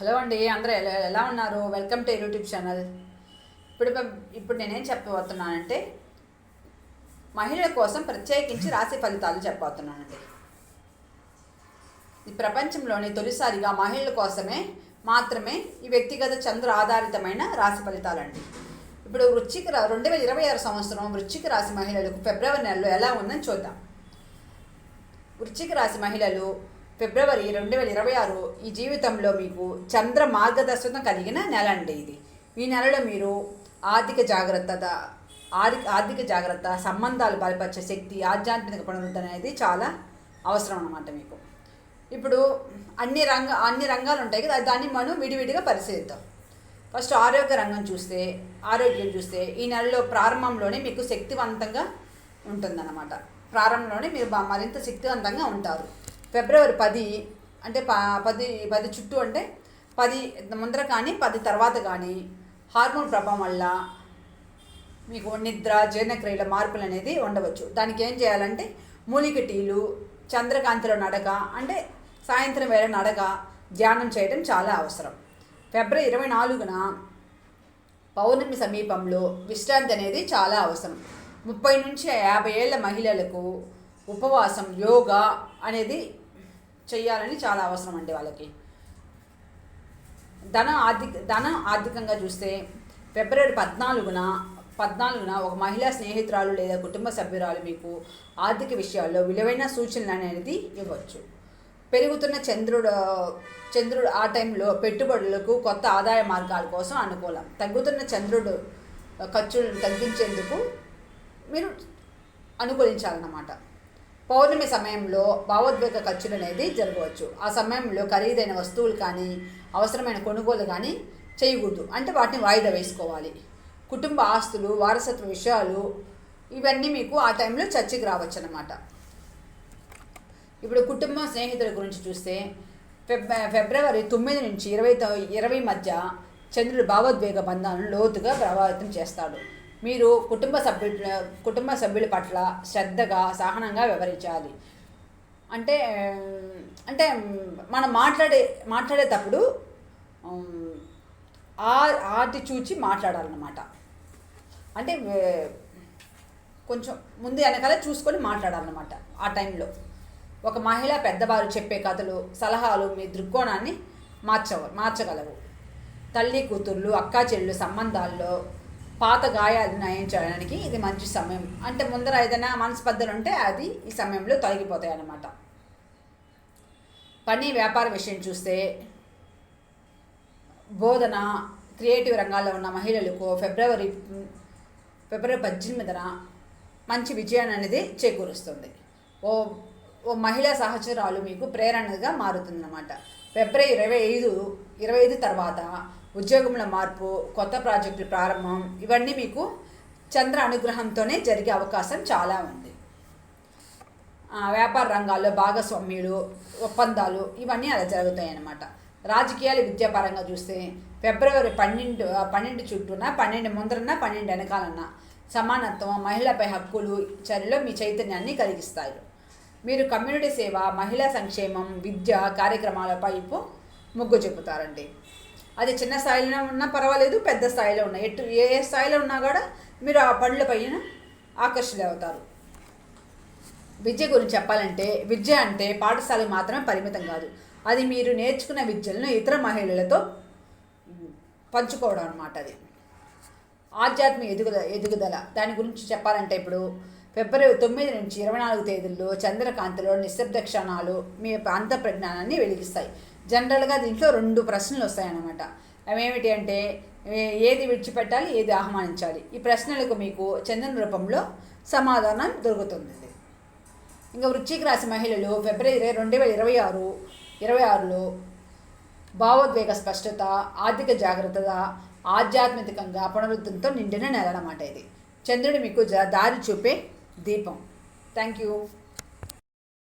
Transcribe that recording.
Hello అండి అందరూ ఎలా ఎలా ఉన్నారు? వెల్కమ్ టు యూట్యూబ్ ఛానల్ ఇప్పుడు ఇప్పుడు నేనేం చెప్పబోతున్నానంటే మహిళల కోసం ప్రత్యేకించి రాశి ఫలితాలు చెప్పబోతున్నానండి. ఈ ప్రపంచంలోని తొలిసారిగా మహిళల కోసమే మాత్రమే ఈ వ్యక్తిగత చంద్ర ఆధారితమైన రాశి ఫలితాలండి. ఇప్పుడు వృచ్చిక రా- రెండు వేల ఇరవై ఆరు సంవత్సరం వృచ్చిక రాశి మహిళలకు ఫిబ్రవరి నెలలో ఎలా ఉందని చూద్దాం. వృచ్చిక రాశి మహిళలు ఫిబ్రవరి రెండు వేల ఇరవై ఆరు ఈ జీవితంలో మీకు చంద్ర మార్గదర్శకం కలిగిన నెల అండి ఇది. ఈ నెలలో మీరు ఆర్థిక జాగ్రత్త ఆర్థిక ఆర్థిక జాగ్రత్త సంబంధాలు బలపరిచే శక్తి ఆధ్యాత్మిక పునరుద్ధరణ అనేది చాలా అవసరం అనమాట మీకు. ఇప్పుడు అన్ని రంగ అన్ని రంగాలు ఉంటాయి కదా దాన్ని మనం విడివిడిగా పరిశీలిద్దాం. ఫస్ట్ ఆరోగ్య రంగం చూస్తే ఆరోగ్యం చూస్తే ఈ నెలలో ప్రారంభంలోనే మీకు శక్తివంతంగా ఉంటుందన్నమాట. ప్రారంభంలోనే మీరు మరింత శక్తివంతంగా ఉంటారు. ఫిబ్రవరి పది అంటే ప పది పది చుట్టూ అంటే పది ముందర కానీ పది తర్వాత కానీ హార్మోన్ ప్రభావం వల్ల మీకు నిద్ర జీర్ణక్రియల మార్పులు అనేది ఉండవచ్చు. దానికి ఏం చేయాలంటే మూలిక టీలు చంద్రకాంతిలో నడక అంటే సాయంత్రం వేళ నడక ధ్యానం చేయడం చాలా అవసరం. ఫిబ్రవరి ఇరవై నాలుగున పౌర్ణమి సమీపంలో విశ్రాంతి అనేది చాలా అవసరం. ముప్పై నుంచి యాభై ఏళ్ళ మహిళలకు ఉపవాసం యోగా అనేది చేయాలని చాలా అవసరం అండి వాళ్ళకి. ధన ఆర్థిక ధనం ఆర్థికంగా చూస్తే ఫిబ్రవరి పద్నాలుగున పద్నాలుగున ఒక మహిళా స్నేహితురాలు లేదా కుటుంబ సభ్యురాలు మీకు ఆర్థిక విషయాల్లో విలువైన సూచనలు అనేది ఇవ్వచ్చు. పెరుగుతున్న చంద్రుడు చంద్రుడు ఆ టైంలో పెట్టుబడులకు కొత్త ఆదాయ మార్గాల కోసం అనుకూలం. తగ్గుతున్న చంద్రుడు ఖర్చులను తగ్గించేందుకు మీరు అనుకూలించాలన్నమాట. పౌర్ణమి సమయంలో భావోద్వేగ ఖర్చులు అనేది జరగవచ్చు. ఆ సమయంలో ఖరీదైన వస్తువులు కానీ అవసరమైన కొనుగోలు కానీ చేయకూడదు. అంటే వాటిని వాయిదా వేసుకోవాలి. కుటుంబ ఆస్తులు వారసత్వ విషయాలు ఇవన్నీ మీకు ఆ టైంలో చర్చకి రావచ్చు అన్నమాట ఇప్పుడు కుటుంబ స్నేహితుల గురించి చూస్తే ఫెబ్ ఫిబ్రవరి తొమ్మిది నుంచి ఇరవై తొ- ఇరవై మధ్య చంద్రుడు భావోద్వేగ బంధాలను లోతుగా ప్రభావితం చేస్తాడు. మీరు కుటుంబ సభ్యుల కుటుంబ సభ్యుల పట్ల శ్రద్ధగా సహనంగా వ్యవహరించాలి. అంటే అంటే మనం మాట్లాడే మాట్లాడేటప్పుడు ఆ ఆటి చూచి మాట్లాడాలన్నమాట. అంటే కొంచెం ముందు వెనకాల చూసుకొని మాట్లాడాలన్నమాట ఆ టైంలో. ఒక మహిళ పెద్దవారు చెప్పే కథలు సలహాలు మీ దృక్కోణాన్ని మార్చవ మార్చగలవు. తల్లి కూతుర్లు అక్కా చెల్లు సంబంధాల్లో పాత గాయాలు నయం చేయడానికి ఇది మంచి సమయం. అంటే ముందర ఏదైనా మనస్పర్ధలు ఉంటే అది ఈ సమయంలో తొలగిపోతాయి అన్నమాట. పని వ్యాపార విషయం చూస్తే బోధన క్రియేటివ్ రంగాల్లో ఉన్న మహిళలకు ఫిబ్రవరి ఫిబ్రవరి పద్దెనిమిదిన మంచి విజయాన్ని అనేది చేకూరుస్తుంది. ఓ ఓ మహిళా సహచరాలు మీకు ప్రేరణగా మారుతుందన్నమాట. ఫిబ్రవరి ఇరవై ఐదు ఇరవై ఐదు తర్వాత ఉద్యోగంలో మార్పు కొత్త ప్రాజెక్టుల ప్రారంభం ఇవన్నీ మీకు చంద్ర అనుగ్రహంతోనే జరిగే అవకాశం చాలా ఉంది. వ్యాపార రంగాల్లో భాగస్వామ్యులు ఒప్పందాలు ఇవన్నీ అలా జరుగుతాయి అన్నమాట రాజకీయాలు విద్యాపరంగా చూస్తే ఫిబ్రవరి పన్నెండు పన్నెండు చుట్టూన పన్నెండు ముందరన పన్నెండు వెనకాలన్న సమానత్వం మహిళపై హక్కులు చర్యలో మీ చైతన్యాన్ని కలిగిస్తారు మీరు కమ్యూనిటీ సేవ మహిళా సంక్షేమం విద్య కార్యక్రమాల వైపు మొగ్గు చూపుతారండి. అది చిన్న స్థాయిలో ఉన్నా పర్వాలేదు పెద్ద స్థాయిలో ఉన్నా. ఎటు ఏ స్థాయిలో ఉన్నా కూడా మీరు ఆ పనులపైన పైన అవుతారు విద్య గురించి చెప్పాలంటే విద్య అంటే పాఠశాలకు మాత్రమే పరిమితం కాదు. అది మీరు నేర్చుకున్న విద్యలను ఇతర మహిళలతో పంచుకోవడం అనమాట అది. ఆధ్యాత్మిక ఎదుగుదల ఎదుగుదల. దాని గురించి చెప్పాలంటే ఇప్పుడు ఫిబ్రవరి తొమ్మిది నుంచి ఇరవై నాలుగు తేదీల్లో చంద్రకాంతిలో నిశ్శబ్ద క్షణాలు మీ అంత ప్రజ్ఞానాన్ని వెలిగిస్తాయి. జనరల్గా దీంట్లో రెండు ప్రశ్నలు వస్తాయన్నమాట. అవి ఏమిటి అంటే ఏది విడిచిపెట్టాలి ఏది ఆహ్వానించాలి? ఈ ప్రశ్నలకు మీకు చందన రూపంలో సమాధానం దొరుకుతుంది. ఇంకా వృశ్చిక రాశి మహిళలు ఫిబ్రవరి రెండు వేల ఇరవై ఆరు ఇరవై ఆరులో భావోద్వేగ స్పష్టత ఆర్థిక జాగ్రత్త ఆధ్యాత్మికంగా పునరుద్ధంతో నిండిన నెల అన్నమాట ఇది. చంద్రుడు మీకు జ- దారి చూపే దీపం. Thank you